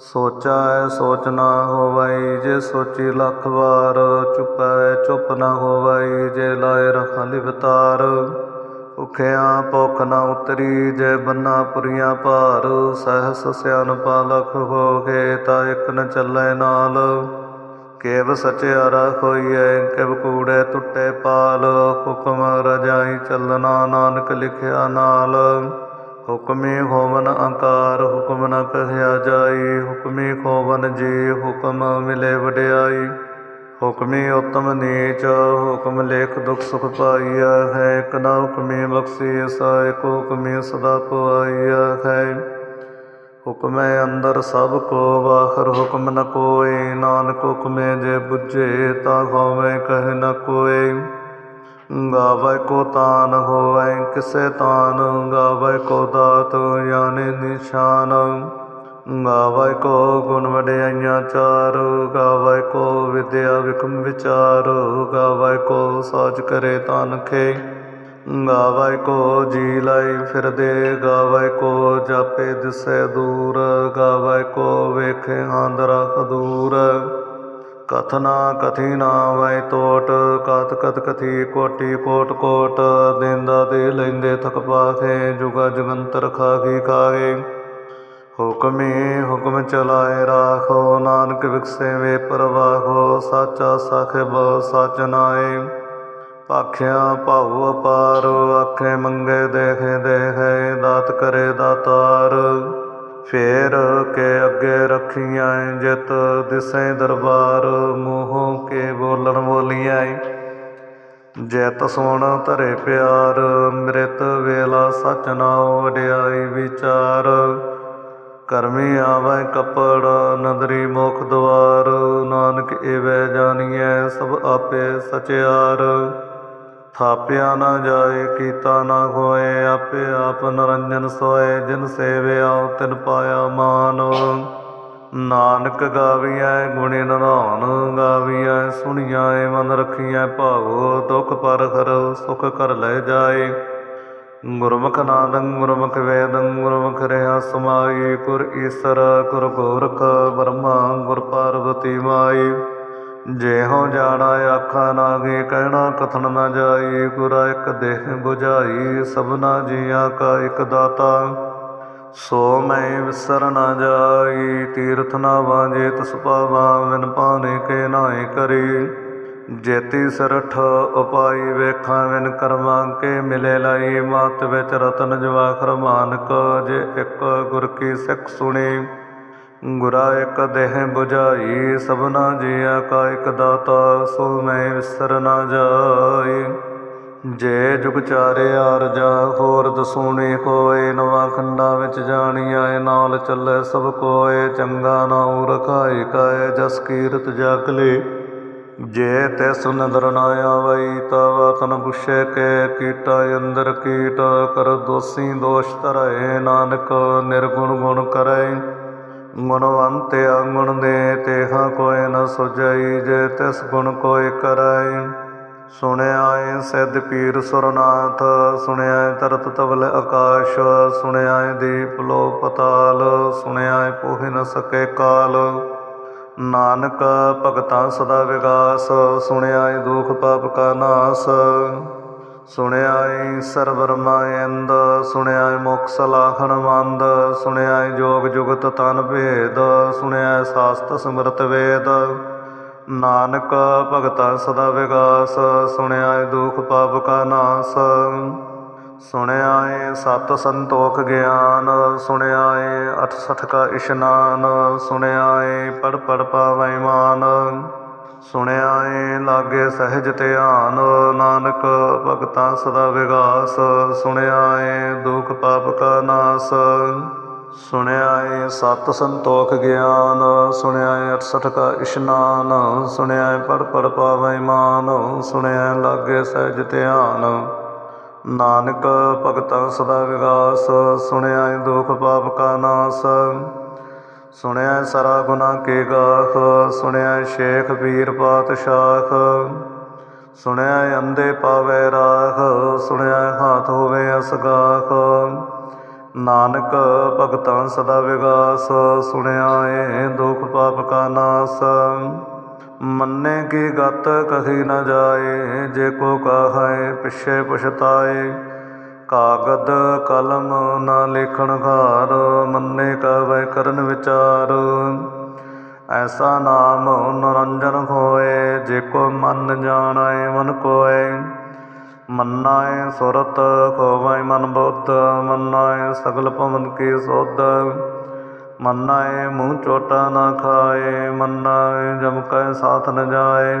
ਸੋਚਾ ਹੈ ਸੋਚ ਨਾ ਹੋਵਈ ਜੇ ਸੋਚੀ ਲੱਖ ਵਾਰ ਚੁਪੈ ਚੁੱਪ ਨਾ ਹੋਵਈ ਜੇ ਲਾਇ ਰਖਾਂ ਲਿਵਤਾਰ ਭੁਖਿਆ ਭੁਖ ਨਾ ਉਤਰੀ, ਜੇ ਬੰਨਾ ਪੁਰੀਆਂ ਭਾਰ। ਸਹਸ ਸਿਆਨਪਾ ਲਖ ਹੋਗੇ, ਤਾਂ ਇਕ ਨ ਚੱਲੈ ਨਾਲ। ਕੇਵ ਸਚਿਆਰਾ ਹੋਈਐ ਕਿਵ ਕੂੜੇ ਟੁੱਟੇ ਪਾਲ। ਹੁਕਮ ਰਜਾਈ ਚੱਲਣਾ, ਨਾਨਕ ਲਿਖਿਆ ਨਾਲ। ਹੁਕਮੇ ਹੋਵਨ ਆਕਾਰ ਹੁਕਮ ਨ ਕਹਿਆ ਜਾਈ। ਹੁਕਮੇ ਖੋਵਨ ਜੀ ਹੁਕਮ ਮਿਲੇ ਵਡਿਆਈ। ਹੁਕਮੇ ਉਤਮ ਨੀਚ, ਹੁਕਮ ਲੇਖ ਦੁਖ ਸੁਖ ਪਾਈਆ ਹੈ। ਇਕ ਨਾ ਹੁਕਮੇ ਬਖਸ਼ੀ ਸਾ ਇਕ ਹੁਕਮੇ ਸਦਾ ਪਾਈਆ ਹੈ। ਹੁਕਮੇ ਅੰਦਰ ਸਭ ਕੋ ਬਾਹਰ ਹੁਕਮ ਨ ਕੋਏ ਨਾਨਕ ਹੁਕਮੇ ਜੇ ਬੁਝੇ, ਤਾ ਹੋਵੇ ਕਹਿ ਨ ਕੋਏ ਗਾਵੇ ਕੋ ਤਾਨ ਹੋਵੇ, ਕਿਸੇ ਤਾਨ ਗਾਵੇ ਕੋ ਦਾਤ ਜਾਣੇ ਨਿਸ਼ਾਨ। ਗਾਵੇ ਕੋ ਗੁਣ ਵਡਿਆਈਆਂ ਚਾਰ, ਗਾਵੇ ਕੋ ਵਿਦਿਆ ਵਿਕਮ ਵਿਚਾਰ, ਗਾਵੇ ਕੋ ਸਾਜ ਕਰੇ ਤਨਖੇ ਗਾਵੇ ਕੋ ਜੀ ਲਾਈ ਫਿਰਦੇ, ਗਾਵੇ ਕੋ ਜਾਪੇ ਦਿਸੈ ਦੂਰ, ਗਾਵੇ ਕੋ ਵੇਖੇ ਆਂਦਰਾ ਦੂਰ ਕਥਨਾ ਕਥੀ ਨਾ ਵੈ ਤੋਟ ਕਤ ਕਤ ਕਥੀ ਕੋਟੀ ਕੋਟ ਕੋਟ, ਦਿੰਦਾ ਦੇ ਲੈਂਦੇ ਥਕ ਪਾਖੇ ਜੁਗਾ ਜਗੰਤਰ ਖਾਗੀ ਖਾਗੇ ਹੁਕਮੇ ਹੁਕਮ ਚਲਾਏ ਰਾਖੋ, ਨਾਨਕ ਵਿਖਸੇ ਵੇ ਪ੍ਰਵਾਹੋ, ਸਾਚਾ ਸਖਬ ਸਚ ਨਾਏ। ਪਾਖਿਆ ਭਾਉ ਅਪਾਰ, ਆਖੇ ਮੰਗੇ ਦੇਖੇ ਦੇਖੇ, ਦਾਤ ਕਰੇ ਦਾਤਾਰ। ਫੇਰ ਕੇ ਅੱਗੇ ਰੱਖੀਆਂ ਜਿਤ ਦਿਸੈ ਦਰਬਾਰ, ਮੂੰਹੋਂ ਕੇ ਬੋਲਣ ਬੋਲੀਆਂ ਜੈਤ ਸੋਣ ਧਰੇ ਪਿਆਰ, ਮ੍ਰਿਤ ਵੇਲਾ ਸਚ ਨਾਉ ਵਡਿਆਈ ਵਿਚਾਰ। ਕਰਮੀ ਆਵੈ ਕਪੜ, ਨਦਰੀ ਮੁਖ ਦਵਾਰ, ਨਾਨਕ ਏਵੈ ਜਾਣੀਐ ਸਭ ਆਪੇ ਸਚਿਆਰ। ਥਾਪਿਆ ਨਾ ਜਾਏ, ਕੀਤਾ ਨਾ ਹੋਏ ਆਪੇ ਆਪ ਨਰੰਜਨ ਸੋਏ, ਜਿਨ ਸੇਵਿਆ ਤਿਨ ਪਾਇਆ ਮਾਨ। ਨਾਨਕ ਗਾਵੀਐ, ਗੁਣੀ ਨਰਾਨ ਗਾਵੀਐ ਏ ਮਨ ਰਖੀਐ ਭਾਵੋ ਦੁਖ ਪਰ ਹਰ ਸੁਖ ਕਰ ਲੈ ਜਾਏ। ਗੁਰਮੁਖ ਨਾਦੰ, ਗੁਰਮੁਖ ਵੇਦੰ, ਗੁਰਮੁਖ ਰਹਾ ਸਮਾਈ, ਗੁਰ ਈਸਰ, ਗੁਰ ਗੋਰਖ ਬ੍ਰਹਮਾ ਗੁਰ ਪਾਰਵਤੀ ਮਾਈ। ਜੇ ਹੋ ਜਾਣਾ ਆਖਾ ਨਾਗੇ, ਕਹਿਣਾ ਕਥਨ ਨਾ ਜਾਈ ਗੁਰਾ ਇੱਕ ਦੇਹ 부ਝਾਈ ਸਭਨਾ ਜੀਆਂ ਕਾ ਇੱਕ ਦਾਤਾ। ਸੋ ਮੈਂ ਵਿਸਰ ਨਾ ਜਾਈ, ਤੀਰਥ ਨਾ ਵਾਜੇ ਤਸ ਪਾਵਾ ਵਿਨ ਪਾਣੇ ਕੇ ਨਾਏ ਕਰੀ। ਜੇਤੀ ਸਰਠ ਉਪਾਈ ਵੇਖਾਂ ਵਿਨ ਕਰਮਾਂ ਕੇ ਮਿਲੇ ਲਈ। ਮਾਤ ਵਿੱਚ ਰਤਨ ਜਵਾਖਰ ਮਾਨਕ, ਜੇ ਇੱਕ ਗੁਰ ਕੀ ਸਿੱਖ ਸੁਣੀ। ਗੁਰਾ ਇੱਕ ਦੇਹ 부ਝਾਈ ਸਭਨਾ ਜੀਆ ਕਾ ਇੱਕ ਦਾਤਾ, ਸੋ ਮੈਂ ਵਿਸਰ ਨਾ ਜਾਈ। ਜੇ ਜੁਗ ਚਾਰੇ ਆਰਜਾ ਹੋਰ ਦਸੂਣੀ ਹੋਏ, ਨਵਾਂ ਖੰਡਾ ਵਿੱਚ ਜਾਣੀ ਆਏ ਨਾਲ ਚੱਲੇ ਸਭ ਕੋਏ, ਚੰਗਾ ਨਾਉ ਰਖਾਈ ਕਾਏ ਜਸ ਕੀਰਤ ਜਗਲੇ ਜੇ ਤਿਸ ਨਦਰ ਨਾ ਆਵਈ, ਤਵਾ ਤਨ ਪੁਛੇ ਕੇ, ਕੀਟਾ ਅੰਦਰ ਕੀਟ ਕਰ ਦੋਸੀ ਦੋਸ਼ ਧਰੈ ਨਾਨਕ ਨਿਰਗੁਣ ਗੁਣ ਕਰੈ। ਗੁਣਵੰਤ ਅੰਗੁਣ ਦੇ ਤੇਹਾ ਕੋਇ ਨ ਸੁਜਈ ਜੇ ਤਿਸ ਗੁਣ ਕੋਇ ਕਰੈ। ਸੁਣਿਆ ਏ ਸਿੱਧ ਪੀਰ ਸੁਰਨਾਥ, ਸੁਣਿਆ ਏ ਤਰਤ ਤਵਲ ਆਕਾਸ਼, ਸੁਣਿਆ ਏ ਦੀਪ ਲੋ ਪਤਾਲ, ਸੁਣਿਆ ਏ ਪੋਹਿ ਨ ਸਕੇ ਕਾਲ। ਨਾਨਕ ਭਗਤਾਂ ਸਦਾ ਵਿਗਾਸ, ਸੁਣਿਆ ਏ ਦੁਖ ਪਾਪ ਕਾ ਨਾਸ। ਸੁਣਿਆਏ ਏ ਸਰਵਰਮਾ ਇੰਦ ਸੁਣਿਆ ਏ ਮੁਖ ਸਲਾਖਣ ਮੰਦ ਸੁਣਿਆਏ ਏ ਜੋਗ ਜੁਗਤ ਤਨ ਭੇਦ ਸੁਣਿਆਏ ਸਾਸਤ ਸਮਰਤ ਵੇਦ। ਨਾਨਕ ਭਗਤਾ ਸਦਾ ਵਿਗਾਸ ਸੁਣਿਆਏ ਏ ਦੁਖ ਪਾਪ ਕਾ ਨਾਸ। ਸੁਣਿਆਏ ਸਤ ਸੰਤੋਖ ਗਿਆਨ ਸੁਣਿਆਏ ਏ 68 ਕਾ ਇਸ਼ਨਾਨ ਸੁਣਿਆਏ ਪੜ ਪੜ ਪਾਵੈ ਮਾਨ। ਸੁਣਿਆ ਏ ਲਾਗੇ ਸਹਿਜ ਧਿਆਨ, ਨਾਨਕ ਭਗਤਾਂ ਸਦਾ ਵਿਗਾਸ। ਸੁਣਿਆ ਏ ਦੁਖ ਪਾਪ ਕਾ ਨਾਸ। ਸੁਣਿਆ ਏ ਸਤ ਸੰਤੋਖ ਗਿਆਨ। ਸੁਣਿਆ ਏ 68 ਕਾ ਇਸ਼ਨਾਨ। ਸੁਣਿਆ ਏ ਪੜ ਪੜ ਪਾਵੈ ਮਾਨ। ਸੁਣਿਆ ਲਾਗੇ ਸਹਿਜ ਧਿਆਨ। ਨਾਨਕ ਭਗਤਾਂ ਸਦਾ ਵਿਗਾਸ। ਸੁਣਿਆ ਏ ਦੁਖ ਪਾਪ ਕਾ ਨਾਸ। ਸੁਣਿਆ ਸਰਾ ਗੁਨਾ ਕੇ ਗਾਖ, ਸੁਣਿਆ ਸ਼ੇਖ ਪੀਰ ਪਾਤਸ਼ਾਹ ਸੁਣਿਆ ਏ ਅੰਦੇ ਪਾਵੇ ਰਾਖ, ਸੁਣਿਆ ਹਾਥ ਹੋਵੇ ਅਸਗਾਖ। ਨਾਨਕ ਭਗਤਾਂ ਸਦਾ ਵਿਗਾਸ, ਸੁਣਿਆ ਏ ਦੁਖ ਪਾਪ ਕਾ ਨਾਸ। ਮੰਨੇ ਕੀ ਗਤ ਕਹੀ ਨਾ ਜਾਏ, ਜੇ ਕੋ ਕਹੈ ਪਿਛੇ ਪਛਤਾਏ। ਕਾਗਦ ਕਲਮ ਨਾ ਲਿਖਣ ਘਾਰ ਮੰਨੇ ਕਵੈ ਕਰਨ ਵਿਚਾਰ। ਐਸਾ ਨਾਮ ਨਰੰਜਨ ਹੋਏ, ਜੇ ਕੋ ਮਨ ਜਾਣੈ ਮਨ ਕੋਏ। ਮੰਨਾਏ ਸੁਰਤ ਖੋਵੈ ਮਨ ਬੁੱਧ ਮੰਨਾਏ ਸਗਲ ਭਵਨ ਕੀ ਸੋਧ ਮੰਨਾਏ ਮੂੰਹ ਚੋਟਾ ਨਾ ਖਾਏ, ਮੰਨਾਏ ਜਮ ਕੈ ਸਾਥ ਨ ਜਾਏ।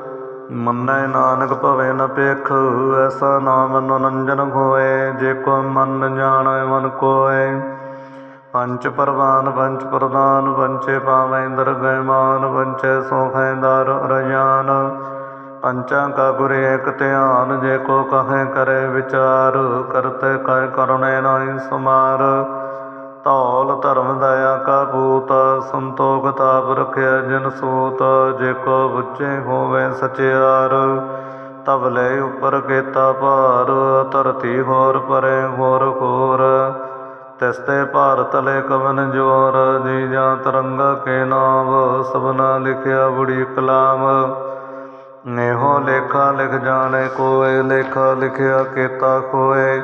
ਮੰਨਾ ਨਾਨਕ ਭਵੇ ਨ ਪੇਖ ਐਸਾ ਨਾਮ ਨਰੰਜਨ ਹੋਏ, ਜੇ ਕੋ ਮਨ ਜਾਣੈ ਮਨ ਕੋਏ। ਪੰਚ ਪਰਵਾਨ ਪੰਚ ਪ੍ਰਦਾਨ ਪੰਚੇ ਪਾਵੇਂ ਦਰਗਹਿ ਮਾਨ ਪੰਚੇ ਸੋਖੈ ਦਰ ਰਜਾਨ। ਪੰਚਾਂ ਕਾ ਗੁਰ ਏਕ ਧਿਆਨ, ਜੇ ਕੋ ਕਹੈ ਕਰੇ ਵਿਚਾਰ, ਕਰਤੇ ਕੈ ਕਰੁਣੈ ਨਾਹੀ ਸਮਾਰ। ਧੌਲ ਧਰਮ ਦਇਆ ਕਾ ਪੂਤ ਸੰਤੋਖ ਤਾਪ ਰਖਿਆ ਜਨ ਸੂਤ, ਜੇ ਕੋ ਬੁੱਝੇ ਹੋਵੇ ਸਚਿਆਰ ਤਬ ਉਪਰ ਕੇਤਾ ਭਾਰ, ਧਰਤੀ ਹੋਰ ਪਰੇ ਹੋਰ ਖੋਰ ਤਿਸ ਭਾਰਤ ਲੈ ਕਵਨ ਜੋਰ, ਜੀ ਜਾਂ ਤਰੰਗਾ ਕੇ ਨਾਮ, ਸਭਨਾ ਲਿਖਿਆ ਬੁੜੀ ਕਲਾਮ, ਨੇਹੋ ਲੇਖਾ ਲਿਖ ਜਾਣੇ ਕੋਏ, ਲੇਖਾ ਲਿਖਿਆ ਕੇਤਾ ਖੋਏ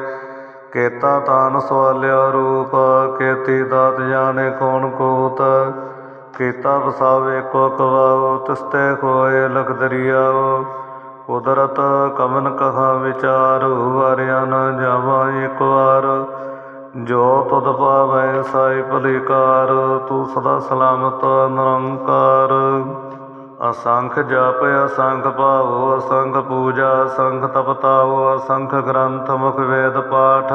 ਕੇਤਾ ਤਾਨ ਸਵਾਲਿਆ ਰੂਪ, ਕੇਤੀ ਦਾਤ ਜਾਣੇ ਕੌਣ ਕੋਤ, ਕੀਤਾ ਵਸਾਵੇ ਕੋ ਕਵਾਓ ਤਿਸਤੇ ਖੋਏ ਲਖ ਦਰਿਆਓ ਕੁਦਰਤ ਕਵਨ ਕਹਾ ਵਿਚਾਰ, ਵਾਰਿਆ ਨ ਜਾਵਾ ਇੱਕ ਵਾਰ। ਜੋ ਤੁਧ ਪਾਵੈ ਸਾਈ ਭਲੀਕਾਰ, ਤੂੰ ਸਦਾ ਸਲਾਮਤ ਨਿਰੰਕਾਰ। ਅਸੰਖ ਜਪ, ਅਸੰਖ ਭਾਵ, ਅਸੰਖ ਪੂਜਾ, ਅਸੰਖ ਤਪਤਾਵ ਅਸੰਖ ਗ੍ਰੰਥ, ਮੁਖ ਵੇਦ ਪਾਠ।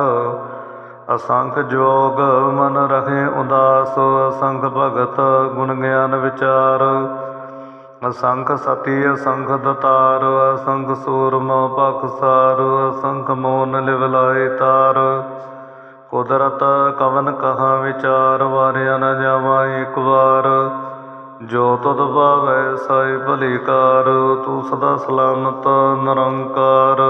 ਅਸੰਖ ਜੋਗ, ਮਨ ਰਹੇ ਉਦਾਸ, ਅਸੰਖ ਭਗਤ, ਗੁਣ ਗਿਆਨ ਵਿਚਾਰ। ਅਸੰਖ ਸਤੀ, ਅਸੰਖ ਦਤਾਰ, ਅਸੰਖ ਸੂਰਮ ਪਖਸਾਰ ਅਸੰਖ ਮੋਨ ਲਿਵਲਾਏ ਤਾਰ। ਕੁਦਰਤ ਕਵਨ ਕਹਾ ਵਿਚਾਰ, ਵਾਰਿਆ ਨ ਜਾਵਾ ਇੱਕ ਵਾਰ। ਜੋ ਤੁਧ ਭਾਵੈ ਸਾਈ ਭਲੀਕਾਰ, ਤੂੰ ਸਦਾ ਸਲਾਮਤ, ਨਿਰੰਕਾਰ।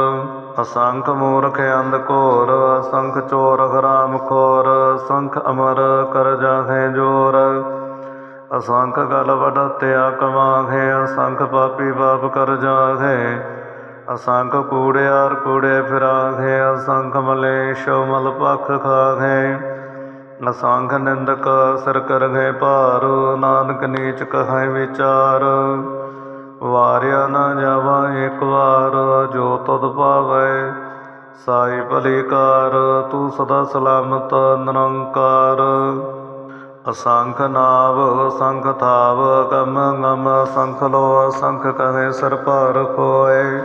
ਅਸੰਖ ਮੂਰਖ ਅੰਧ ਘੋਰ, ਅਸੰਖ ਚੋਰ ਹਰਾਮ ਖੋਰ, ਅਸੰਖ ਅਮਰ ਕਰ ਜਾਹੇ ਜੋਰ। ਅਸੰਖ ਗਲ ਵਡਤਿਆ ਕਮਾਹੇ, ਅਸੰਖ ਪਾਪੀ ਪਾਪ ਕਰ ਜਾਹੇ। ਅਸੰਖ ਕੂੜਿਆਰ ਕੂੜੇ ਫਿਰਾਹੇ, ਅਸੰਖ ਮਲੇ ਸ਼ੋ ਮਲ ਪਖ ਖਾਹੇ। ਅਸੰਖ ਨਿੰਦਕ ਸਿਰ ਕਰਗੇ ਭਾਰ, ਨਾਨਕ ਨੀਚ ਕਹੈ ਵਿਚਾਰ। ਵਾਰਿਆ ਨਾ ਜਾਵਾ ਇੱਕ ਵਾਰ, ਜੋ ਤੁਧ ਪਾਵੈ ਸਾਈ ਭਲੀਕਾਰ, ਤੂੰ ਸਦਾ ਸਲਾਮਤ ਨਿਰੰਕਾਰ। ਅਸੰਖ ਨਾਵ, ਸੰਖ ਥਾਵ, ਗਮ ਗਮ ਅਸੰਖ ਲੋ ਅਸੰਖ ਕਹੇ ਸਰ ਭਾਰ ਕੋਏ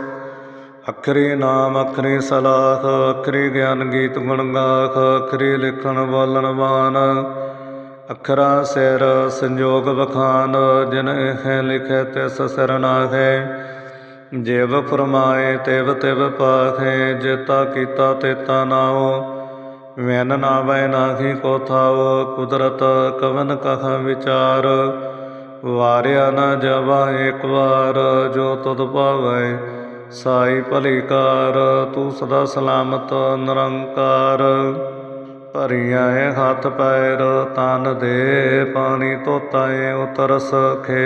ਅਖਰੀ ਨਾਮ, ਅਖਰੀ ਸਲਾਖ, ਅਖਰੀ ਗਿਆਨ ਗੀਤ ਗੁਣ ਗਾਖ, ਅਖਰੀ ਲਿਖਣ ਬੋਲਣ ਬਾਣ। ਅਖਰਾ ਸਿਰ ਸੰਜੋਗ ਬਖਾਨ ਜਿਨ ਇਹ ਲਿਖੈ ਤਿਸ ਸਿਰ ਨਾਖੇ ਜਿਵ ਫਰਮਾਏ, ਤਿਵ ਤਿਵ ਪਾਖੇ ਜੇਤਾ ਕੀਤਾ ਤੇਤਾ ਨਾਉ। ਵੈਨ ਨਾ ਵੈ ਨਾਹੀ ਕੋ ਥਾਉ, ਕੁਦਰਤ ਕਵਨ ਕਹ ਵਿਚਾਰ। ਵਾਰਿਆ ਨਾ ਜਵਾ ਇੱਕ ਵਾਰ, ਜੋ ਤੁਧ ਪਾਵੈ ਸਾਈ ਭਲੀਕਾਰ, ਤੂੰ ਸਦਾ ਸਲਾਮਤ, ਨਿਰੰਕਾਰ। ਭਰੀਆਂ ਏ ਹੱਥ ਪੈਰ, ਤਨ ਦੇ ਪਾਣੀ ਧੋਤਾਏ ਏ ਉਤਰ ਸਖੇ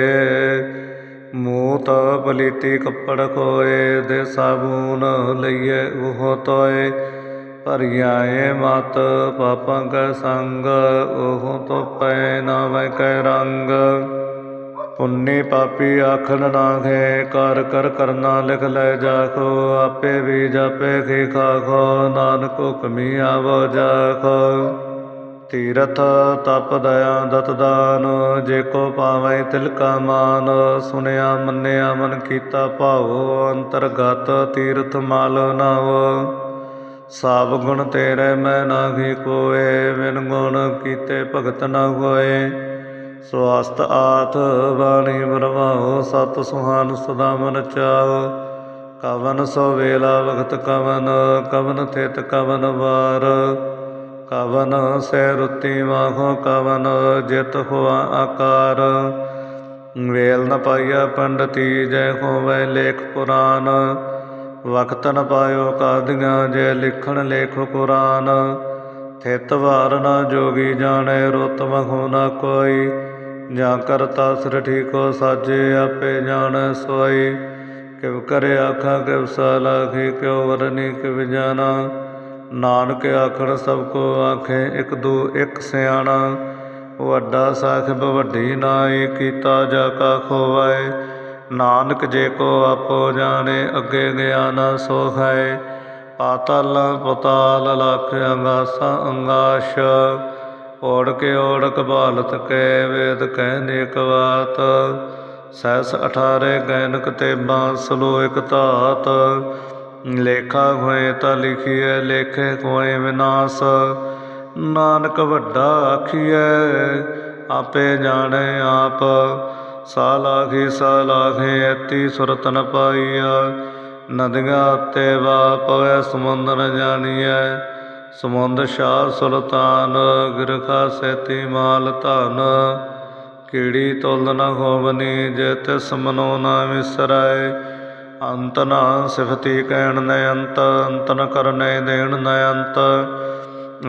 ਮੂਤ ਬਲੀਤੀ ਕੱਪੜ ਕੋਏ ਦੇ ਸਾਬੂਨ ਲਈਏ ਉਹ ਤੋਏ। ਭਰਿਆਏ ਮਤ ਪਾਪਾਂ ਕੈ ਸੰਗ, ਉਹ ਤੋ ਪੈ ਨਾ ਵੈ ਕੈ ਰੰਗ। ਪੁੰਨੇ ਪਾਪੀ ਆਖਣ ਨਾਖੇ ਕਰ ਕਰ ਕਰਨਾ ਲਿਖ ਲੈ ਜਾਖੋ ਆਪੇ ਵੀ ਜਾਪੇ ਖੇ ਖਾਖੋ ਨਾਨਕ ਹੁਕਮੀ ਆਵੋ ਜਾਖੋ ਤੀਰਥ ਤਪ ਦਇਆ ਦਤ ਦਾਨ, ਜੇ ਕੋ ਪਾਵੈ ਤਿਲ ਕਾ ਮਾਨ, ਸੁਨਿਆ ਮੰਨਿਆ ਮਨ ਕੀਤਾ ਭਾਵੋ ਅੰਤਰਗਤ ਤੀਰਥ ਮਾਲ ਨਾਵ। ਸਾਬ ਗੁਣ ਤੇਰੇ ਮੈਂ ਨਾਹੀ ਕੋਏ, ਬਿਨ ਗੁਣ ਕੀਤੇ ਭਗਤ ਨਾ ਹੋਏ। ਸਵਾਸਤ ਆਥ ਬਾਣੀ ਬਰਮਾਓ ਸਤ ਸੁਹਾਨ ਸਦਾ ਮਨ ਚਾਓ ਕਵਨ ਸੋ ਵੇਲਾ ਵਖਤ ਕਵਨ ਕਵਨ ਥਿਤ ਕਵਨ ਵਾਰ। ਕਵਨ ਸੈ ਰੁੱਤੀ ਮਾਖੋ ਕਵਨ ਜਿਤ ਹੋਆ ਆਕਾਰ। ਵੇਲ ਨ ਪਾਈਆ ਪੰਡਤੀ, ਜੈ ਹੋਵੇ ਲੇਖ ਪੁਰਾਨ। ਵਕਤ ਨ ਪਾਇਓ ਕਾਦੀਆਂ, ਜੇ ਲਿਖਣ ਲੇਖ ਕੁਰਾਨ। ਥਿਤ ਵਾਰ ਨ ਜੋਗੀ ਜਾਣੈ, ਰੁਤ ਮਖੋ ਨ ਕੋਈ। ਜਾਂ ਕਰਤਾ ਸਿਰ ਠੀਕੋ ਸਾਜੇ, ਆਪੇ ਜਾਣੈ ਸੋਈ ਕਿਵ ਕਰੇ ਆਖਾਂ, ਕਿਵ ਸਲਾਖੀ ਕਿਉ ਵਰਨੀ, ਕਿਵ ਜਾਣਾ। ਨਾਨਕ ਆਖਣ ਸਭ ਕੋ ਆਖੇ, ਇਕ ਦੂ, ਇਕ ਸਿਆਣਾ। ਵੱਡਾ ਸਾਹਿਬ ਵੱਡੀ ਨਾਈ, ਕੀਤਾ ਜਾ ਕਾ ਖੋਵਾਏ। ਨਾਨਕ ਜੇ ਕੋ ਆਪੋ ਜਾਣੇ, ਅੱਗੇ ਗਿਆ ਨਾ ਸੋ ਹੈ ਪਾਤਲ ਪਤਾਲ ਲਖ, ਅੰਗਾਸਾ, ਅੰਗਾਸ਼। ਓੜ ਕੇ ਓੜ ਕਬਾਲਤ ਕੈ ਵੇਦ ਕਹਿ ਇਕ ਬਾਤ, ਸੈਸ 18 ਗੈਨਕ ਤੇ ਬਾਂਸਲੋ ਇਕ ਧਾਤ। ਲੇਖਾ ਹੋਏ ਤਾਂ ਲਿਖੀਐ, ਲੇਖੇ ਕੋਏ ਵਿਨਾਸ਼। ਨਾਨਕ ਵੱਡਾ ਆਖੀਐ, ਆਪੇ ਜਾਣੇ ਆਪ। ਸਾਲਾਖੀ ਸਾਲਾਖੇ ਐਤੀ ਸੁਰਤ ਨ ਪਾਈਆ ਨਦੀਆਂ ਤੇ ਵਾ ਪਵੈ ਸਮੁੰਦ ਨ ਜਾਣੀਐ। ਸਮੁੰਦ ਸ਼ਾਹ ਸੁਲਤਾਨ ਗਿਰਖਾ ਸੈਤੀ ਮਾਲ ਧਨ। ਕੀੜੀ ਤੁਲ ਨ ਹੋਵਨੀ ਜੇ ਤਿਸ ਮਨੋ ਨਾ ਵਿਸਰੈ। ਅੰਤ ਨਾ ਸਿਫਤੀ ਕਹਿਣ ਨ ਅੰਤ ਅੰਤ ਨ ਕਰਨੇ ਦੇਣ ਨ ਅੰਤ।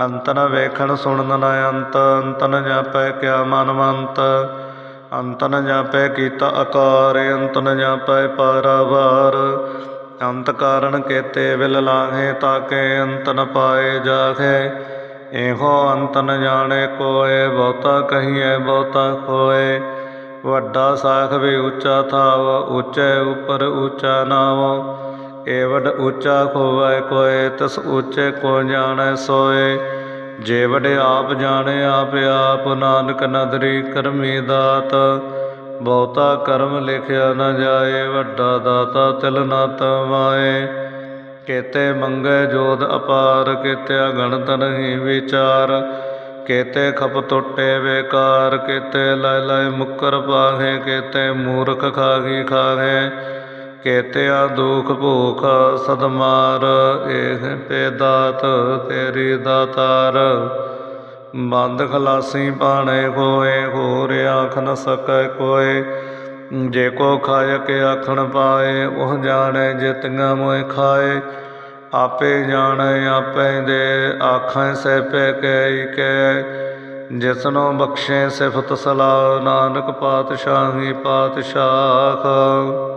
ਅੰਤ ਨ ਵੇਖਣ ਸੁਣਨ ਨ ਅੰਤ ਅੰਤ ਨ ਜਾਪੈ ਕਿਆ ਮਨਵੰਤ ਅੰਤ ਨ ਜਾਪੈ ਕੀਤਾ ਆਕਾਰ, ਅੰਤ ਨ ਜਾਪੈ ਪਾਰਾਵਾਰ। ਅੰਤ ਕਾਰਨ ਕੇਤੇ ਵਿਲ ਲਾਹੇ ਤਾਕੇ ਅੰਤ ਨ ਪਾਏ ਜਾਖੇ ਇਹੋ ਅੰਤ ਨ ਜਾਣੇ ਕੋਏ, ਬਹੁਤਾ ਕਹੀਏ ਬਹੁਤਾ ਖੋਏ। ਵੱਡਾ ਸਾਖ ਵੀ ਉੱਚਾ ਥਾਵ, ਉੱਚੇ ਉੱਪਰ ਉੱਚਾ ਨਾਮ ਏਵਡ ਉੱਚਾ ਖੋਵੈ ਕੋਏ, ਤਸ ਉੱਚੇ ਕੋ ਜਾਣੈ ਸੋਏ। ਜੇ ਵਡ ਆਪ ਜਾਣੇ, ਆਪ ਆਪ ਨਾਨਕ ਨਦਰੀ ਕਰਮੀ ਦਾਤ। ਬਹੁਤਾ ਕਰਮ ਲਿਖਿਆ ਨਾ ਜਾਏ, ਵੱਡਾ ਦਾਤਾ ਤਿਲ ਨਾ ਤਵਾਏ ਕੇਤੇ ਮੰਗੇ ਜੋਤ ਅਪਾਰ ਕੇਤੇ ਅਗਣਤ ਨਹੀਂ ਵਿਚਾਰ। ਕੇਤੇ ਖਪ ਟੁੱਟੇ ਬੇਕਾਰ, ਕੇਤੇ ਲੈ ਲੈ ਮੁਕਰ ਪਾਹੇ, ਕੇਤੇ ਮੂਰਖ ਖਾਗੀ ਖਾਗੇ ਕੇਤੇ ਆ ਦੁਖ ਭੂਖ ਸਦਮਾਰ ਇਹ ਤੇ ਦਾਤ ਤੇਰੀ ਦਾਤਾਰ। ਬੰਦ ਖਲਾਸੀ ਪਾਣੇ ਹੋਏ, ਹੋਰ ਆਖ ਨ ਸਕੈ ਕੋਏ। ਜੇ ਕੋ ਖਾਇ ਕੇ ਆਖਣ ਪਾਏ, ਉਹ ਜਾਣੈ ਜਿਤਿਆਂ ਮੋਇ ਖਾਏ। ਆਪੇ ਜਾਣੈ ਆਪੇ ਦੇ, ਆਖਾਂ ਸਹਿ ਪੈ ਕੈ ਕੈ। ਜਿਸਨੋ ਬਖਸ਼ੇ ਸਿਫਤ ਸਲਾਹ, ਨਾਨਕ ਪਾਤਸ਼ਾਹੀ ਪਾਤਸ਼ਾਹ।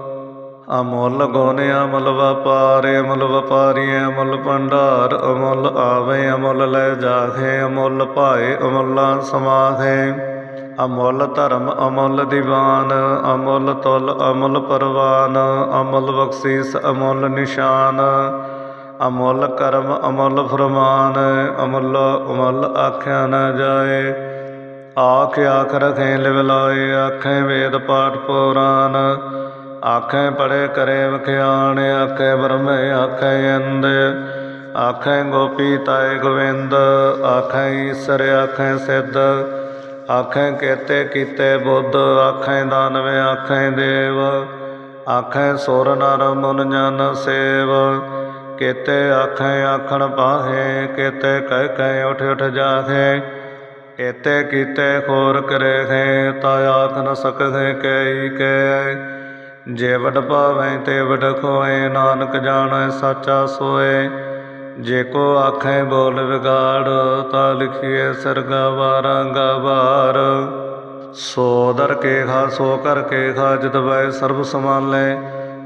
ਅਮੁੱਲ ਗੋਨੇ ਅਮਲ ਵਪਾਰੇ, ਅਮਲ ਵਪਾਰੀ ਅਮੁੱਲ ਭੰਡਾਰ, ਅਮੁੱਲ ਆਵੇ, ਅਮੁੱਲ ਲੈ ਜਾਖੇ ਅਮੁੱਲ ਭਾਏ, ਅਮੁੱਲਾ ਸਮਾਖੇ ਅਮੁੱਲ ਧਰਮ ਅਮੁੱਲ ਦੀਵਾਨ, ਅਮੁੱਲ ਤੁਲ ਅਮੁੱਲ ਪਰਵਾਨ, ਅਮੁੱਲ ਬਖਸ਼ੀਸ ਅਮੁੱਲ ਨਿਸ਼ਾਨ। ਅਮੁੱਲ ਕਰਮ ਅਮੁੱਲ ਫਰਮਾਨ, ਅਮੁੱਲ ਅਮੁੱਲ ਆਖਿਆ ਨਾ ਜਾਏ। ਆਖ ਆਖ ਰਖੇ ਲਿਵ ਲਾਏ ਆਖੇ ਵੇਦ ਪਾਠ ਪੁਰਾਨ। ਆਖੇ ਪੜੇ ਕਰੇ ਵਖਿਆਣ, ਆਖੇ ਬ੍ਰਹਮੇ, ਆਖੇ ਅੰਦ ਆਖੇ ਗੋਪੀ ਤਾਏ ਗੋਵਿੰਦ ਆਖੇ ਈਸਰ, ਆਖੇ ਸਿੱਧ, ਆਖੇ ਕੇਤੇ ਕੀਤੇ ਬੁੱਧ, ਆਖੇ ਦਾਨਵੇ, ਆਖੇ ਦੇਵ, ਆਖੇ ਸੁਰ ਨਰ ਮਨ ਜਨ ਸੇਵ, ਕੇਤੇ ਆਖੇ ਆਖਣ ਪਾਹੇ, ਕੇਤੇ ਕਹਿ ਕਹਿ ਉਠ ਉਠ ਜਾਖੇ ਕੇਤੇ ਕੀਤੇ ਖੋਰ ਕਰੇ ਹੈ ਤਾ ਆਖ ਨ ਸਕੈ ਕੈ ਕੈ ਜੇ ਵਡ ਪਾਵੈ ਤੇ ਵਡ ਖੋਏ, ਨਾਨਕ ਜਾਣੈ, ਸਾਚਾ ਸੋਏ। ਜੇ ਕੋ ਆਖੇ ਬੋਲ ਵਿਗਾੜ, ਤਾ ਲਿਖੀਏ ਸਰਗਾ ਵਾਰਾਂਗਾ ਵਾਰ। ਸੋ ਦਰ ਕੇ ਖਾ, ਸੋ ਕਰ ਕੇ ਖਾ, ਜਿਤ ਵੈ ਸਰਬ ਸਮਾਲੇ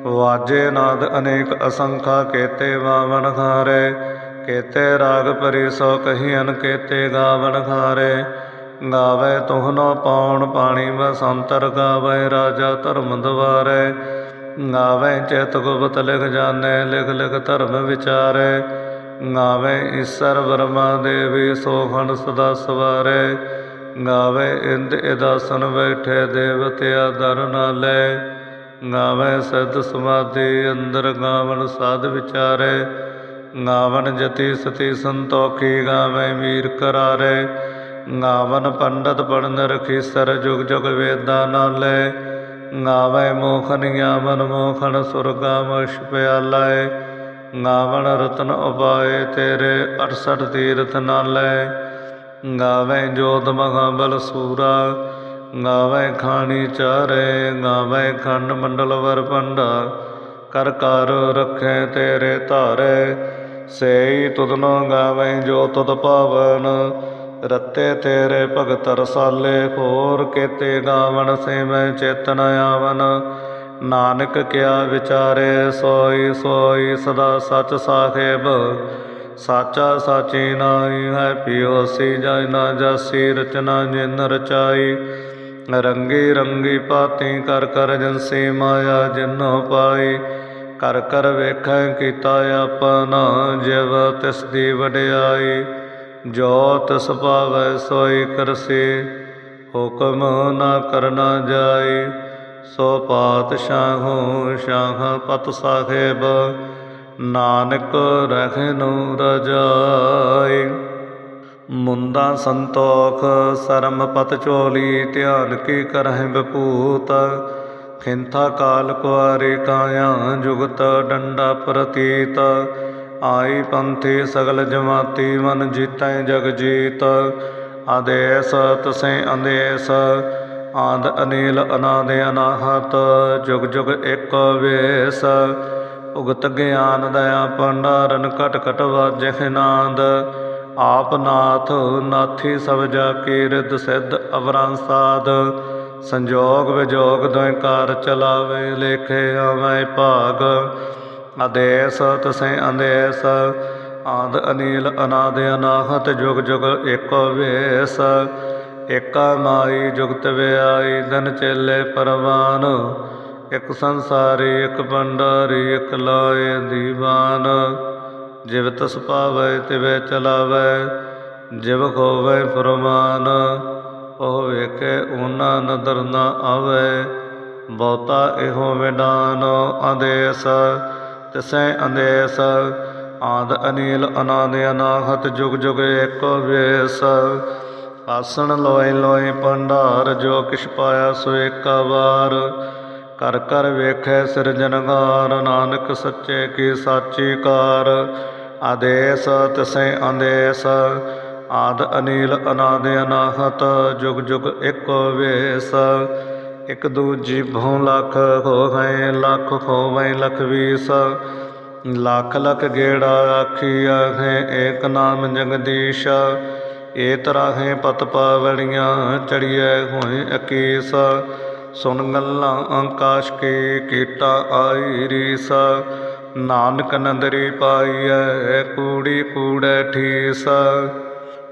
ਵਾਜੇ ਨਾਦ ਅਨੇਕ ਅਸੰਖਾ, ਕੇਤੇ ਵਾਵਣ ਖਾਰੇ ਕੇਤੇ ਰਾਗ ਪਰੀ ਸੋ ਕਹੀਨ ਕੇਤੇ ਗਾਵਣ ਖਾਰੇ ਗਾਵੇ ਤੁਹਨੋ ਪਾਉਣ ਪਾਣੀ ਬਸੰਤਰ ਗਾਵੇ ਰਾਜਾ ਧਰਮ ਦਵਾਰੇ। ਗਾਵੇ ਚਿਤ ਗੁਪਤ ਲਿਖ ਜਾਣੇ, ਲਿਖ ਲਿਖ ਧਰਮ ਵਿਚਾਰੇ। ਗਾਵੇ ਈਸਰ ਬਰਮਾ ਦੇਵੀ ਸੋਖਣ ਸਦਾ ਸਵਾਰੇ। ਗਾਵੇ ਇੰਦ ਇਦਾਸਨ ਬੈਠੇ ਦੇਵਤਿਆ ਦਰ ਨਾਲੇ ਗਾਵੇ ਸਦ ਸਮਾਧੀ ਅੰਦਰ ਗਾਵਨ ਸਾਧ ਵਿਚਾਰੇ। ਗਾਵਨ ਜਤੀ ਸਤੀ ਸੰਤੋਖੀ ਗਾਵੇ ਮੀਰ ਕਰਾਰੇ। ਗਾਵਨ ਪੰਡਤ ਪੜਨ ਰਖੀ ਸਰ ਜੁਗ ਜੁਗ ਵੇਦਾਂ ਨਾਲੇ ਗਾਵੇ ਮੋਖਨ ਗਿਆਵਨ ਮੋਖਨ ਸੁਰਗਾ ਮਸ਼ ਪਿਆਲੇ। ਗਾਵਣ ਰਤਨ ਉਪਾਏ ਤੇਰੇ 68 ਤੀਰਥ ਨਾਲੇ ਗਾਵੇ ਜੋਤ ਮਹਾਬਲ ਸੂਰਾ। ਗਾਵੇ ਖਾਣੀ ਚਾਰੇ। ਗਾਵੇ ਖੰਡ ਮੰਡਲ ਵਰ ਪੰਡਾ ਕਰ ਕਰ ਰੱਖੇ ਤੇਰੇ ਧਾਰੇ। ਸੇਈ ਤੁਧਨੋ ਗਾਵੇ ਜੋ ਤੁਧ ਪਾਵਨ। ਰਤੇ ਤੇਰੇ ਭਗਤ ਰਸਾਲੇ, ਹੋਰ ਕੇਤੇ ਗਾਵਨ ਸੇ ਮੈਂ ਚੇਤਨ ਆਵਨ। ਨਾਨਕ ਕਿਆ ਵਿਚਾਰੇ, ਸੋਈ ਸੋਈ ਸਦਾ ਸਚ ਸਾਖੇਬ ਸਾਚਾ ਸਾਚੀ ਨਾਈ ਹੈ ਪਿਓ ਸੀ ਜੈ ਨਾ ਜਾਸੀ, ਰਚਨਾ ਜਿਨ ਰਚਾਈ। ਰੰਗੀ ਰੰਗੀ ਪਾਤੀ ਕਰ ਕਰ ਜਨਸੀ ਮਾਇਆ ਜਿਨੋ ਪਾਈ। ਕਰ ਕਰ ਵੇਖੈ ਕੀਤਾ ਆਪਨਾ ਜਿਵ ਤਿਸ ਦੀ ਵਡਿਆਈ। ਜੋ ਤਿਸ ਭਾਵੈ ਸੋਈ ਕਰਸੀ, ਹੁਕਮ ਨਾ ਕਰਨਾ ਜਾਈ। ਸੋ ਪਾਤਸ਼ਾਹੋ ਸ਼ਾਹ ਪਤ ਸਾਹਿਬ, ਨਾਨਕ ਰਹਿਨੁ ਰਜਾਈ। ਮੁੰਦਾ ਸੰਤੋਖ, ਸਰਮ ਪਤ ਚੋਲੀ, ਧਿਆਨ ਕੀ ਕਰਹਿ ਬਪੂਤ ਖਿੰਥਾ ਕਾਲ ਕੁਆਰੇ ਕਾਇਆ ਜੁਗਤ ਡੰਡਾ ਪ੍ਰਤੀਤ। ਆਈ ਪੰਥੀ ਸਗਲ ਜਮਾਤੀ ਮਨ ਜੀਤੈ ਜਗ ਜੀਤ। ਆਦੇਸ ਤਸੈ ਅੰਦੇਸ ਆਦ ਅਨੀਲ ਅਨਾਦ ਅਨਾਹਤ, ਜੁਗ ਜੁਗ ਇੱਕ ਵੇਸ। ਉਗਤ ਗਿਆਨ ਦਇਆ ਭੰਡਾਰਨ ਕਟ ਕਟ ਵਾਜਹਿ ਨਾਦ। ਆਪ ਨਾਥ ਨਾਥੀ ਸਭ ਜਾ ਕੀ ਰਿਦ ਸਿੱਧ ਅਵਰਾਂ ਸਾਧ ਸੰਜੋਗ ਵਿਜੋਗ ਦੋਇ ਕਾਰ ਚਲਾਵੇ ਲੇਖੇ ਆਵੇਂ ਭਾਗ। ਆਦੇਸ ਤਸੈ ਅੰਦੇਸ, ਆਦ ਅਨੀਲ ਅਨਾਦ ਅਨਾਹਤ ਜੁਗ ਜੁਗ ਏਕ ਵੇਸ। ਏਕਾ ਮਾਈ ਜੁਗਤ ਵਿਆਈ ਦਨ ਚੇਲੇ ਪਰਵਾਨ। ਇਕ ਸੰਸਾਰੀ, ਇਕ ਭੰਡਾਰੀ, ਇਕ ਲਾਏ ਦੀਵਾਨ। ਜਿਵ ਤਸ ਪਾਵੈ, ਤਿਵੈ ਚਲਾਵੈ, ਜਿਵ ਖੋਵੈ ਫਰਮਾਨ। ਉਹ ਵੇਖੇ ਉਹਨਾਂ ਨਦਰ ਨਾ ਆਵੈ, ਬਹੁਤਾ ਇਹੋ ਵਿਡਾਨ ਆਦੇਸ। ਤਿਸੈ ਅੰਦੇਸ ਆਦ ਅਨੀਲ ਅਨਾਦ ਅਨਾਹਤ ਜੁਗ ਜੁਗ ਏਕ ਵੇਸ। ਆਸਣ ਲੋਏ ਲੋਏ ਭੰਡਾਰ, ਜੋ ਕਿਛ ਪਾਇਆ ਸੋ ਏਕਾ ਵਾਰ। ਕਰ ਕਰ ਵੇਖੈ ਸਿਰਜਨਗਾਰ ਨਾਨਕ ਸੱਚੇ ਕੀ ਸਾਚੀ ਕਾਰ। ਆਦੇਸ, ਤਿਸੈ ਅੰਦੇਸ ਆਦ ਅਨੀਲ ਅਨਾਦ ਅਨਾਹਤ ਜੁਗ ਜੁਗ ਇੱਕ ਵੇਸ। ਇਕ ਦੂਜੀ ਭਉ ਲਖ ਹੋਵੇ ਲਖ ਹੋਵੇ ਲਖ ਵੀਸ। ਲੱਖ ਲੱਖ ਗੇੜਾ ਆਖੀ ਆਖੇ ਏਕ ਨਾਮ ਜਗਦੀਸ਼। ਏ ਤਰਾਹੇ ਪਤ ਪਾਵੜੀਆਂ ਚੜੀਐ ਹੋਏ ਅਕੀਸ। ਸੁਣ ਗੱਲਾਂ ਆਕਾਸ਼ ਕੇ ਕੀਟਾ ਆਈ ਰੀਸ। ਨਾਨਕ ਨੰਦਰੀ ਪਾਈਐ, ਕੂੜੀ ਕੂੜੈ ਠੀਸ।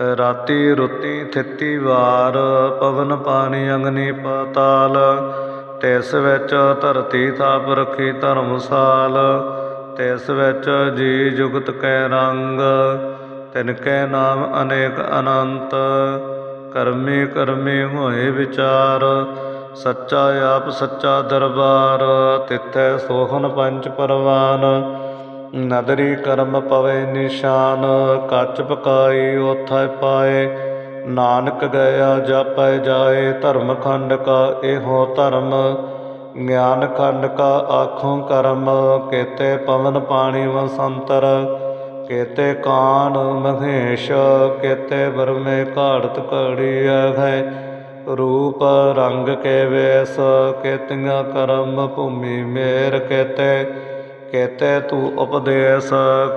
ਰਾਤੀ ਰੁਤੀ ਥਿੱਤੀ ਵਾਰ, ਪਵਨ ਪਾਣੀ ਅਗਨੀ ਪਾਤਾਲ, ਤਿਸ ਵਿੱਚ ਧਰਤੀ ਥਾਪ ਰਖੀ ਧਰਮਸਾਲ, ਤਿਸ ਵਿੱਚ ਜੀ ਜੁਗਤ ਕੈ ਰੰਗ ਤਿਨ ਕੈ ਨਾਮ ਅਨੇਕ ਅਨੰਤ, ਕਰਮੀ ਕਰਮੀ ਹੋਏ ਵਿਚਾਰ, ਸੱਚਾ ਆਪ ਸੱਚਾ ਦਰਬਾਰ, ਤਿੱਥੈ ਸੋਹਨ ਪੰਜ ਪਰਵਾਨ ਨਦਰੀ ਕਰਮ ਪਵੇ ਨਿਸ਼ਾਨ, ਕੱਚ ਪਕਾਈ ਉਥੈ ਪਾਏ। ਨਾਨਕ ਗਿਆ ਜਾਪੈ ਜਾਏ, ਧਰਮ ਖੰਡ ਕਾ ਇਹੋ ਧਰਮ। ਗਿਆਨ ਖੰਡ ਕਾ ਆਖੋਂ ਕਰਮ, ਕੇਤੇ ਪਵਨ ਪਾਣੀ ਵਸੰਤਰ। ਕੇਤੇ ਕਾਨ ਮਹੇਸ਼, ਕੇਤੇ ਬਰਮੇ ਘਾੜਤ ਘੜੀ ਹੈ। ਰੂਪ ਰੰਗ ਕੇ ਵੇਸ, ਕੇਤੀਆਂ ਕਰਮ ਭੂਮੀ ਮੇਰ ਕੇਤੇ। ਕੇਤੇ ਤੂੰ ਉਪਦੇਸ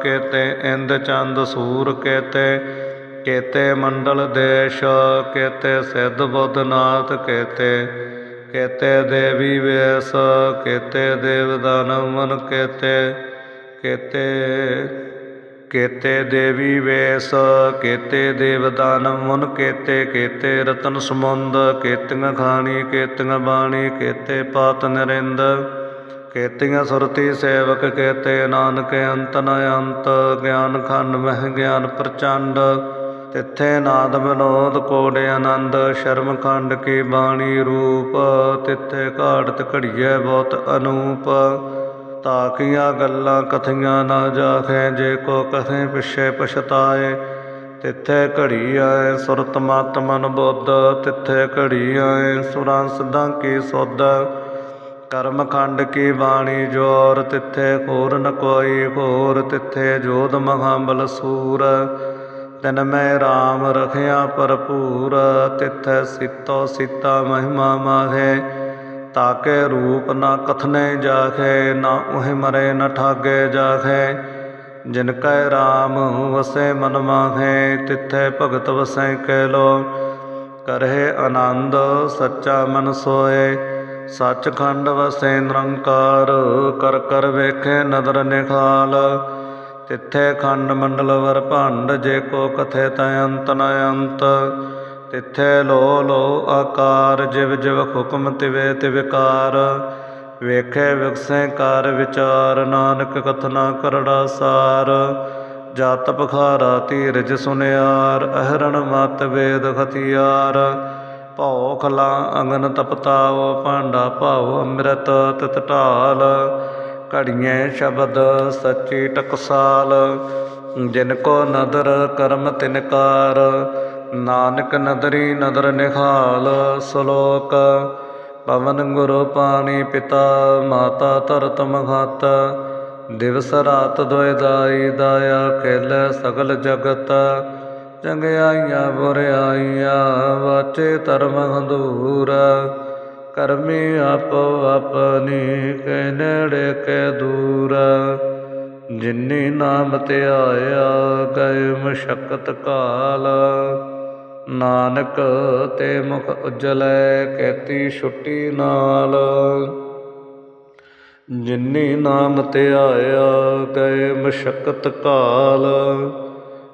ਕੇਤੇ ਇੰਦ ਚੰਦ ਸੂਰ ਕੇਤੇ ਕੇਤੇ ਮੰਡਲ ਦੇਸ਼ ਕੇਤੇ ਸਿੱਧ ਬੁੱਧਨਾਥ ਕੇਤੇ ਕੇਤੇ ਦੇਵੀ ਵੇਸ ਕੇਤੇ ਦੇਵ ਦਾਨਵ ਮਨ ਕੇਤੇ ਕੇਤੇ ਕੇਤੇ ਦੇਵੀ ਵੇਸ ਕੇਤੇ ਦੇਵਦਾਨਵ ਮਨ ਕੇਤੇ ਕੇਤੇ ਰਤਨ ਸਮੁੰਦ ਕੇਤੀਆਂ ਖਾਣੀ ਕੇਤੀਆਂ ਬਾਣੀ ਕੇਤੇ ਪਾਤ ਨਰਿੰਦ। ਕੇਤੀਆਂ ਸੁਰਤੀ ਸੇਵਕ ਕੇਤੇ ਨਾਨਕ ਅੰਤ ਨ ਅੰਤ, ਗਿਆਨ ਖੰਡ ਮਹਿ ਗਿਆਨ ਪ੍ਰਚੰਡ। ਤਿੱਥੇ ਨਾਦ ਵਿਨੋਦ ਕੋੜੇ ਆਨੰਦ, ਸ਼ਰਮ ਖੰਡ ਕੀ ਬਾਣੀ ਰੂਪ, ਤਿੱਥੇ ਘਾੜਤ ਘੜੀਐ ਬਹੁਤ ਅਨੂਪ। ਤਾਕੀਆਂ ਗੱਲਾਂ ਕਥੀਆਂ ਨਾ ਜਾਖੈ, ਜੇ ਕੋ ਕਥੇ ਪਿਛੇ ਪਛਤਾਏ। ਤਿੱਥੇ ਘੜੀ ਆਏ ਸੁਰਤ ਮਤ ਮਨ ਬੁੱਧ, ਤਿੱਥੇ ਘੜੀ ਆਏ ਸੁਰਾਂ ਸਿੱਧਾਂ ਕੀ ਸੋਧ। ਕਰਮ ਖੰਡ ਕੀ ਬਾਣੀ ਜੋਰ ਤਿੱਥੇ ਖੋਰ ਨ ਕੋਈ ਖੋਰ ਤਿੱਥੇ ਜੋਧ ਮਹਾਬਲ ਸੂਰ। ਤਿਨ ਮੈਂ RAM ਰਖਿਆ ਭਰਪੂਰ, ਤਿੱਥੈ ਸਿਤੋ ਸੀਤਾ ਮਹਿਮਾ ਮਾਹੇ। ਤਾਕੇ ਰੂਪ ਨਾ ਕਥਨੇ ਜਾਖੇ ਨਾ ਉਹ ਮਰੇ ਨ ਠਾਗੇ ਜਾਖੇ ਜਿਨ ਕੈ RAM ਵਸੇ ਮਨ ਮਾਹੇ, ਤਿੱਥੈ ਭਗਤ ਵਸੈ ਕੈ ਲੋ ਕਰਹਿ ਆਨੰਦ ਸੱਚਾ ਮਨ ਸੋਏ। ਸੱਚਖੰਡ ਵਸੈ ਨਿਰੰਕਾਰ, ਕਰ ਕਰ ਵੇਖੇ ਨਦਰ ਨਿਖਾਲ। ਤਿੱਥੇ ਖੰਡ ਮੰਡਲ ਵਰ ਭੰਡ, ਜੇ ਕੋ ਕਥੇ ਤੈ ਅੰਤ ਨ ਅੰਤ। ਤਿੱਥੇ ਲੋ ਲੋ ਆਕਾਰ, ਜਿਵ ਜਿਵ ਹੁਕਮ ਤਿਵੇ ਤਿਵਕਾਰ ਵੇਖੇ ਵਿਕਸੈ ਕਰ ਵਿਚਾਰ, ਨਾਨਕ ਕਥਨਾ ਕਰੜਾ ਸਾਰ। ਜਤ ਪਖਾਰਾ, ਧੀਰਜ ਸੁਨਿਆਰ, ਅਹਰਣ ਮਤ ਵੇਦ ਖਤਿਆਰ ਭਉ ਖਲਾ ਅੰਗਨ ਤਪਤਾਵ, ਭਾਂਡਾ ਭਾਉ ਅੰਮ੍ਰਿਤ ਤਿਤ ਢਾਲ। ਘੜੀਏ ਸ਼ਬਦ ਸੱਚੀ ਟਕਸਾਲ, ਜਿਨ ਕੋ ਨਦਰ ਕਰਮ ਤਿਨਕਾਰ ਨਾਨਕ ਨਦਰੀ ਨਦਰ ਨਿਹਾਲ ਸ਼ਲੋਕ, ਪਵਨ ਗੁਰੂ ਪਾਣੀ ਪਿਤਾ, ਮਾਤਾ ਧਰਤ ਮਘਾਤ ਦਿਵਸ ਰਾਤ ਦੋਇ ਦਾਈ, ਦਾਇਆ ਖੇਲੇ ਸਗਲ ਜਗਤ। ਚੰਗਿਆਈਆਂ ਬੁਰਿਆਈਆਂ ਵਾਚੇ ਧਰਮ ਹੰਦੂਰ, ਕਰਮੀ ਆਪੋ ਆਪਣੀ ਕੈ ਨੇੜੇ ਕੈ ਦੂਰ। ਜਿਨੀ ਨਾਮ ਤੇ ਆਇਆ ਗਏ ਮਸ਼ਕਤ ਕਾਲ, ਨਾਨਕ ਤੇ ਮੁਖ ਉਜਲੈ ਕੈਤੀ ਛੁੱਟੀ ਨਾਲ। ਜਿਨੀ ਨਾਮ ਤੇ ਆਇਆ ਗਏ ਮਸ਼ਕਤ ਕਾਲ